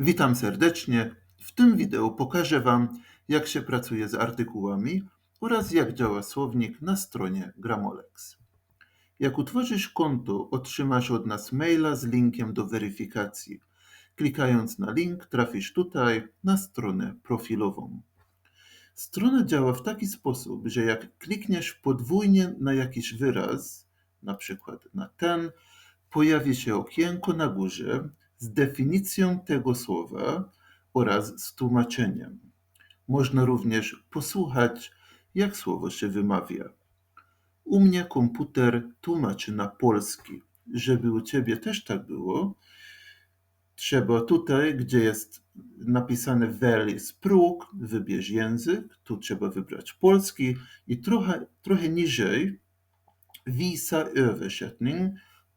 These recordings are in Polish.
Witam serdecznie. W tym wideo pokażę Wam, jak się pracuje z artykułami oraz jak działa słownik na stronie Gramolex. Jak utworzysz konto, otrzymasz od nas maila z linkiem do weryfikacji. Klikając na link, trafisz tutaj na stronę profilową. Strona działa w taki sposób, że jak klikniesz podwójnie na jakiś wyraz, na przykład na ten, pojawi się okienko na górze z definicją tego słowa oraz z tłumaczeniem. Można również posłuchać, jak słowo się wymawia. U mnie komputer tłumaczy na polski. Żeby u ciebie też tak było, trzeba tutaj, gdzie jest napisane Välj språk, wybierz język, tu trzeba wybrać polski i trochę, trochę niżej Visa översättning,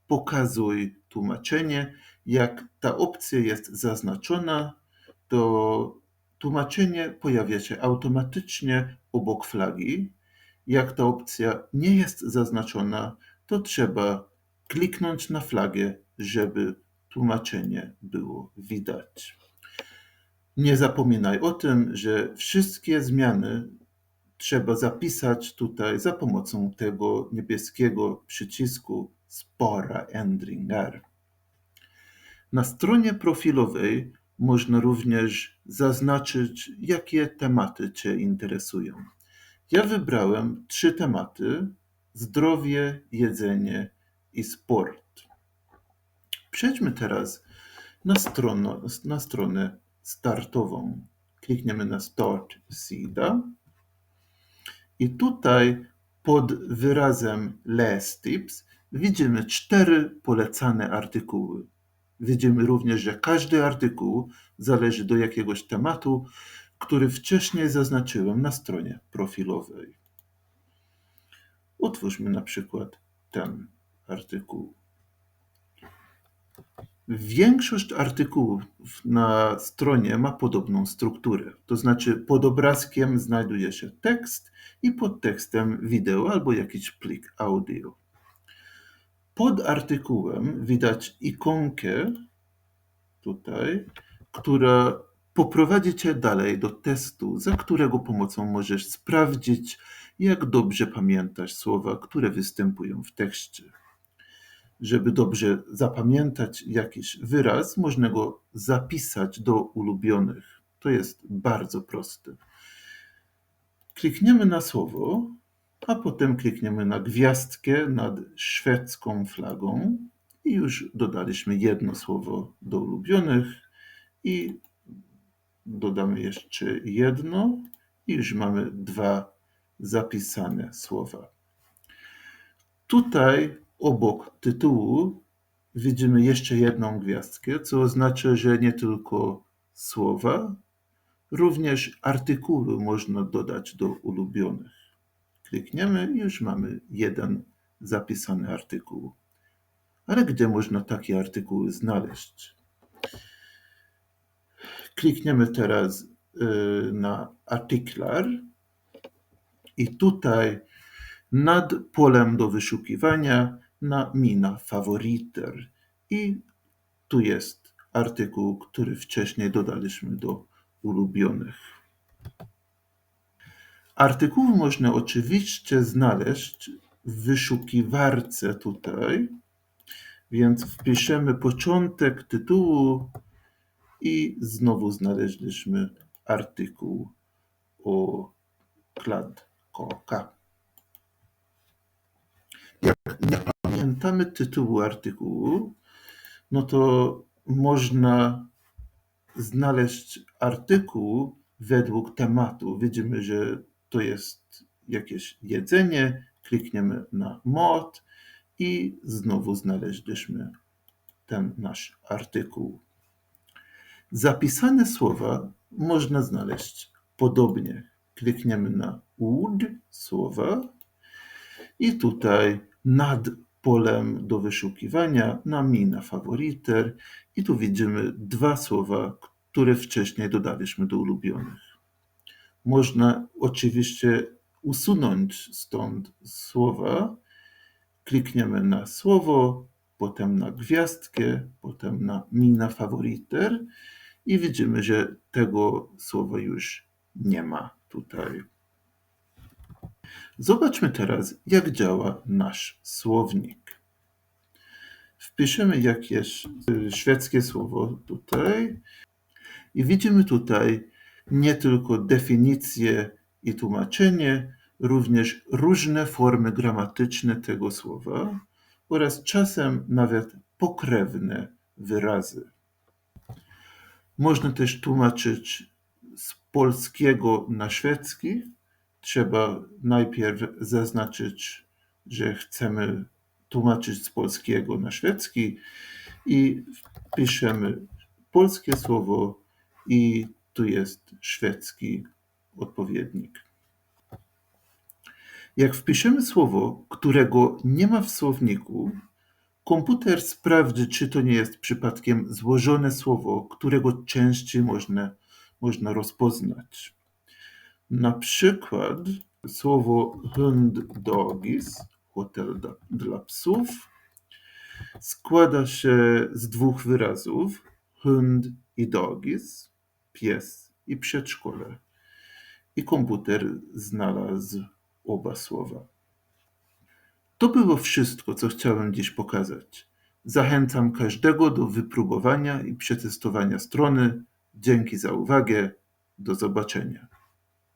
pokazuj tłumaczenie. Jak ta opcja jest zaznaczona, to tłumaczenie pojawia się automatycznie obok flagi. Jak ta opcja nie jest zaznaczona, to trzeba kliknąć na flagę, żeby tłumaczenie było widać. Nie zapominaj o tym, że wszystkie zmiany trzeba zapisać tutaj za pomocą tego niebieskiego przycisku Spara ändringar. Na stronie profilowej można również zaznaczyć, jakie tematy Cię interesują. Ja wybrałem trzy tematy: zdrowie, jedzenie i sport. Przejdźmy teraz na stronę, na stronę startową. Klikniemy na Start Sida i tutaj pod wyrazem Less Tips widzimy cztery polecane artykuły. Widzimy również, że każdy artykuł zależy do jakiegoś tematu, który wcześniej zaznaczyłem na stronie profilowej. Otwórzmy na przykład ten artykuł. Większość artykułów na stronie ma podobną strukturę, to znaczy pod obrazkiem znajduje się tekst i pod tekstem wideo albo jakiś plik audio. Pod artykułem widać ikonkę tutaj, która poprowadzi Cię dalej do testu, za którego pomocą możesz sprawdzić, jak dobrze pamiętasz słowa, które występują w tekście. Żeby dobrze zapamiętać jakiś wyraz, można go zapisać do ulubionych. To jest bardzo proste. Klikniemy na słowo, a potem klikniemy na gwiazdkę nad szwedzką flagą i już dodaliśmy jedno słowo do ulubionych i dodamy jeszcze jedno i już mamy dwa zapisane słowa. Tutaj obok tytułu widzimy jeszcze jedną gwiazdkę, co oznacza, że nie tylko słowa, również artykuły można dodać do ulubionych. Klikniemy i już mamy jeden zapisany artykuł. Ale gdzie można takie artykuły znaleźć? Klikniemy teraz y, na artykular i tutaj nad polem do wyszukiwania na mina favoriter i tu jest artykuł, który wcześniej dodaliśmy do ulubionych. Artykuły można oczywiście znaleźć w wyszukiwarce tutaj, więc wpiszemy początek tytułu i znowu znaleźliśmy artykuł o kladkoka. Jak nie pamiętamy tytułu artykułu, no to można znaleźć artykuł według tematu. Widzimy, że to jest jakieś jedzenie, klikniemy na mod i znowu znaleźliśmy ten nasz artykuł. Zapisane słowa można znaleźć podobnie. Klikniemy na ud słowa i tutaj nad polem do wyszukiwania na mina favoriter i tu widzimy dwa słowa, które wcześniej dodaliśmy do ulubionych. Można oczywiście usunąć stąd słowa. Klikniemy na słowo, potem na gwiazdkę, potem na mina favoriter i widzimy, że tego słowa już nie ma tutaj. Zobaczmy teraz, jak działa nasz słownik. Wpiszemy jakieś y, szwedzkie słowo tutaj i widzimy tutaj nie tylko definicję i tłumaczenie, również różne formy gramatyczne tego słowa oraz czasem nawet pokrewne wyrazy. Można też tłumaczyć z polskiego na szwedzki. Trzeba najpierw zaznaczyć, że chcemy tłumaczyć z polskiego na szwedzki i piszemy polskie słowo i tu jest szwedzki odpowiednik. Jak wpiszemy słowo, którego nie ma w słowniku, komputer sprawdzi, czy to nie jest przypadkiem złożone słowo, którego części można, można rozpoznać. Na przykład słowo hund dogis, hotel dla, dla psów, składa się z dwóch wyrazów hund i dogis, pies i przedszkole. I komputer znalazł oba słowa. To było wszystko, co chciałem dziś pokazać. Zachęcam każdego do wypróbowania i przetestowania strony. Dzięki za uwagę. Do zobaczenia.